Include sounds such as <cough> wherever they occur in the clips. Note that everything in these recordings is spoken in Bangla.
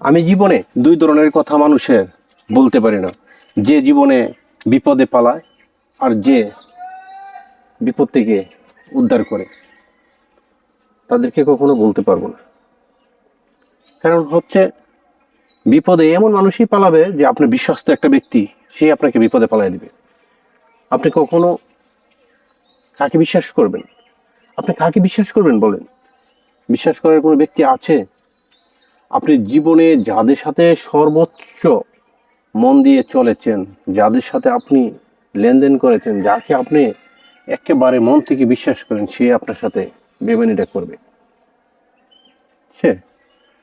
আমি জীবনে দুই ধরনের কথা মানুষের বলতে পারি না। যে জীবনে বিপদে পালায় আর যে বিপদ থেকে উদ্ধার করে, তাদেরকে কখনো বলতে পারব না। কারণ হচ্ছে, বিপদে এমন মানুষই পালাবে যে আপনি বিশ্বস্ত একটা ব্যক্তি, সে আপনাকে বিপদে পালাই দিবে। আপনি কখনো কাকে বিশ্বাস করবেন? আপনি কাকে বিশ্বাস করবেন বলেন? বিশ্বাস করার কোনো ব্যক্তি আছে? আপনি জীবনে যাদের সাথে সর্বোচ্চ মন দিয়ে চলেছেন, যাদের সাথে আপনি লেনদেন করেছেন, যাকে আপনি একেবারে মন থেকে বিশ্বাস করেন, সে আপনার সাথে বেমানিটা করবে। সে,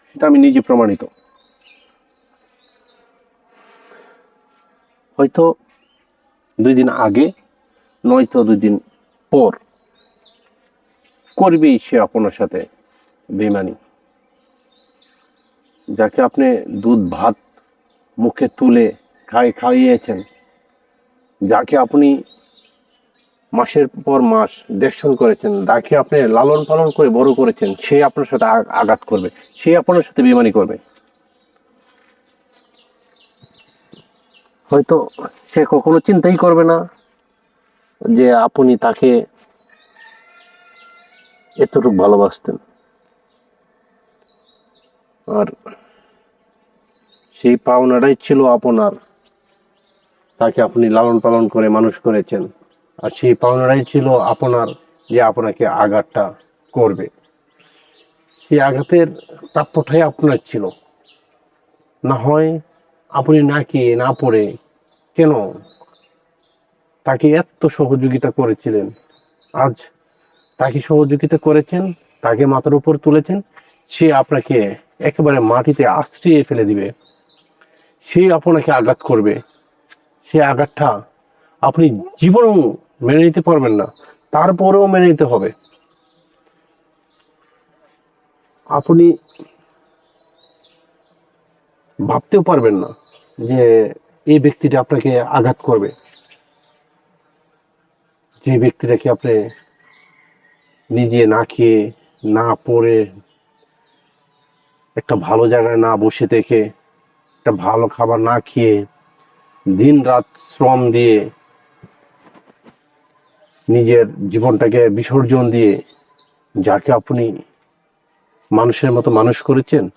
সেটা আমি নিজে প্রমাণিত। হয়তো দুই দিন আগে, নয়তো দুই দিন পর, করবেই সে আপনার সাথে বেমানি। যাকে আপনি দুধ, ভাত মুখে তুলে খাই, খাইয়েছেন, যাকে আপনি মাসের পর মাস দেখশন করেছেন, যাকে আপনি লালন পালন করে বড় করেছেন, সে আপনার সাথে আঘাত করবে, সে আপনার সাথে বেমানি করবে। হয়তো সে কখনো চিন্তাই করবে না যে আপনি তাকে এতটুকু ভালোবাসতেন। আর সেই পাওনাটাই ছিল আপনার। তাকে আপনি লালন পালন করে মানুষ করেছেন। আর সেই পাওনাটাই ছিল আপনার যে আপনাকে আঘাতটা করবে। সেই আঘাতের প্রাপ্যটাই আপনার ছিল। না হয় আপনি না কি না পড়ে কেন তাকে এত সহযোগিতা করেছিলেন? আজ তাকে সহযোগিতা করেছেন, তাকে মাথার উপর তুলেছেন সে আপনাকে একেবারে মাটিতে আশ্রিয়ে ফেলে দিবে। সে আপনাকে আঘাত করবে। সে আঘাতটা আপনি জীবনেও মেনে নিতে পারবেন না। তারপরেও মেনে নিতে হবে। আপনি ভাবতেও পারবেন না যে এই ব্যক্তিটা আপনাকে আঘাত করবে। যে ব্যক্তিটাকে আপনি নিজে না খেয়ে, না পড়ে একটা ভালো জায়গায় না বসে থেকে একটা ভালো খাবার না খেয়ে দিন রাত শ্রম দিয়ে নিজের জীবনটাকে বিসর্জন দিয়ে যাকে আপনি মানুষের মতো মানুষ করেছেন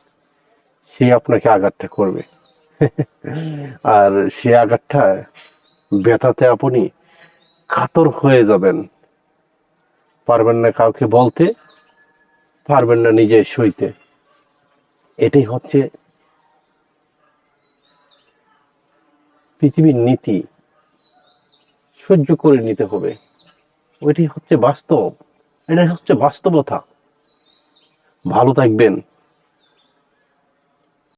সে আপনাকে আঘাতটা করবে। <laughs> আর সে আঘাতটা ব্যথাতে আপনি কাতর হয়ে যাবেন। পারবেন না কাউকে বলতে পারবেন না নিজে সইতে। এটাই হচ্ছে পৃথিবীর নীতি। সহ্য করে নিতে হবে। ওইটাই হচ্ছে বাস্তব। এটাই হচ্ছে বাস্তবতা। ভালো থাকবেন।